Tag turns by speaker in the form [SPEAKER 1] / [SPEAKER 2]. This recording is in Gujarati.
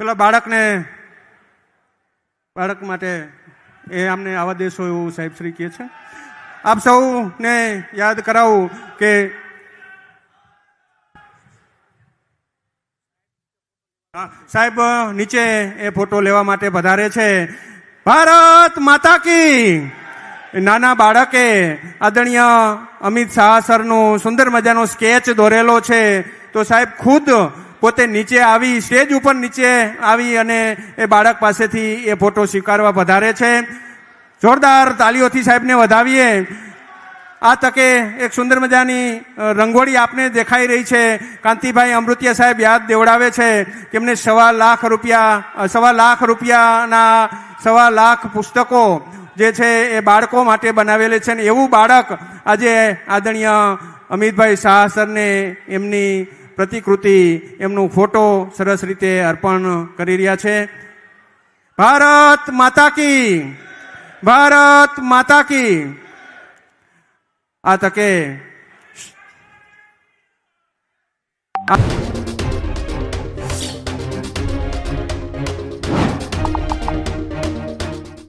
[SPEAKER 1] પેલા બાળકને, બાળક માટે એ અમને આવા દેશો એવું સાહેબ શ્રી કહે છે. આપ સૌને યાદ કરાવું કે સાહેબ નીચે એ ફોટો લેવા માટે વધારે છે. ભારત માતા કી! નાના બાળકે આદરણીય અમિત શાહ સરનું સુંદર મજાનો સ્કેચ દોરેલો છે. તો સાહેબ ખુદ પોતે નીચે આવી, સ્ટેજ ઉપર નીચે આવી અને એ બાળક પાસેથી એ ફોટો સ્વીકારવા વધારે છે. જોરદાર તાલીઓથી સાહેબને વધાવીએ. આ તકે એક સુંદર મજાની રંગોળી આપને દેખાઈ રહી છે. કાંતિભાઈ અમૃતિયા સાહેબ યાદ દેવડાવે છે કે એમને સવા લાખ રૂપિયા સવા લાખ રૂપિયાના સવા લાખ પુસ્તકો જે છે એ બાળકો માટે બનાવેલે છે. ને એવું બાળક આજે આદરણીય અમિતભાઈ શાહ સરને એમની પ્રતિકૃતિ એમનું ફોટો સરસ રીતે અર્પણ કરી રહ્યા છે. ભારત માતા કી, ભારત માતા કી. આ તકે